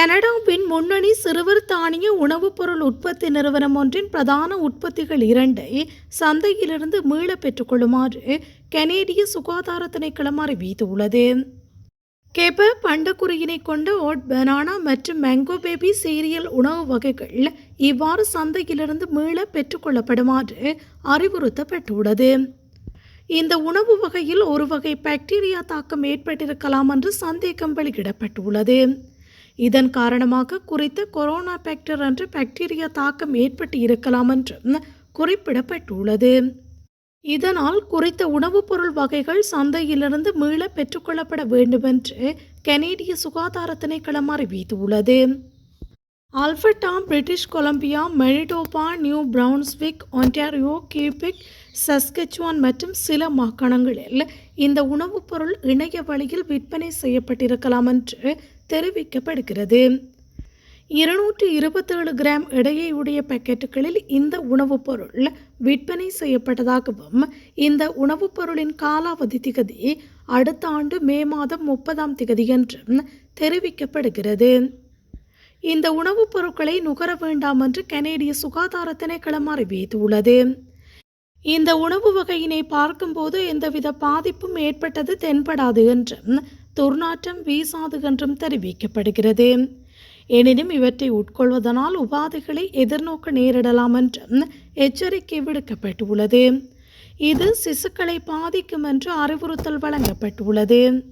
கனடாவின் முன்னணி சிறுவர் தானிய உணவுப் பொருள் உற்பத்தி நிறுவனம் ஒன்றின் பிரதான உற்பத்திகள் இரண்டை சந்தையிலிருந்து மீள பெற்றுக்கொள்ளுமாறு கனேடிய சுகாதார திணைக்களம் அறிவித்துள்ளது கெப பண்டக்குறியினை கொண்ட ஓட் பனானா மற்றும் மேங்கோ பேபி சீரியல் உணவு வகைகள் இவ்வாறு சந்தையிலிருந்து மீள பெற்றுக்கொள்ளப்படுமாறு அறிவுறுத்தப்பட்டுள்ளது. இந்த உணவு வகையில் ஒரு வகை பாக்டீரியா தாக்கம் ஏற்பட்டிருக்கலாம் என்று சந்தேகம் வெளியிடப்பட்டுள்ளது. இதன் காரணமாக குறித்த கொரோனா பேக்டர் என்ற பாக்டீரியா தாக்கம் ஏற்பட்டு இருக்கலாம் என்றும் குறிப்பிடப்பட்டுள்ளது. இதனால் குறித்த உணவுப் பொருள் வகைகள் சந்தையிலிருந்து மீள பெற்றுக்கொள்ளப்பட வேண்டுமென்று கனேடிய சுகாதார திணைக்களம் அறிவித்துள்ளது. Alberta British Columbia Manitoba New Brunswick Ontario Quebec Saskatchewan மற்றும் சில மாகாணங்களில் இந்த உணவுப் பொருள் இணைய வழியில் விற்பனை செய்யப்பட்டிருக்கலாம் என்று தெரிவிக்கப்படுகிறது. இருநூற்றி இருபத்தேழு கிராம் எடையுடைய பாக்கெட்டுகளில் இந்த உணவுப் பொருள் விற்பனை செய்யப்பட்டதாகவும் இந்த உணவுப் பொருளின் காலாவதி திகதி அடுத்த ஆண்டு மே மாதம் முப்பதாம் திகதி என்றும் தெரிவிக்கப்படுகிறது. இந்த உணவுப் பொருட்களை நுகர வேண்டாம் என்று கனேடிய சுகாதார திணைக்களம் அறிவித்துள்ளது. இந்த உணவு வகையினை பார்க்கும்போது எந்தவித பாதிப்பும் ஏற்பட்டது தென்படாது என்றும் துர்நாற்றம் வீசாது என்றும் தெரிவிக்கப்படுகிறது. எனினும் இவற்றை உட்கொள்வதனால் உபாதைகளை எதிர்நோக்க நேரிடலாம் என்றும் எச்சரிக்கை விடுக்கப்பட்டுள்ளது. இது சிசுக்களை பாதிக்கும் என்று அறிவுறுத்தல் வழங்கப்பட்டுள்ளது.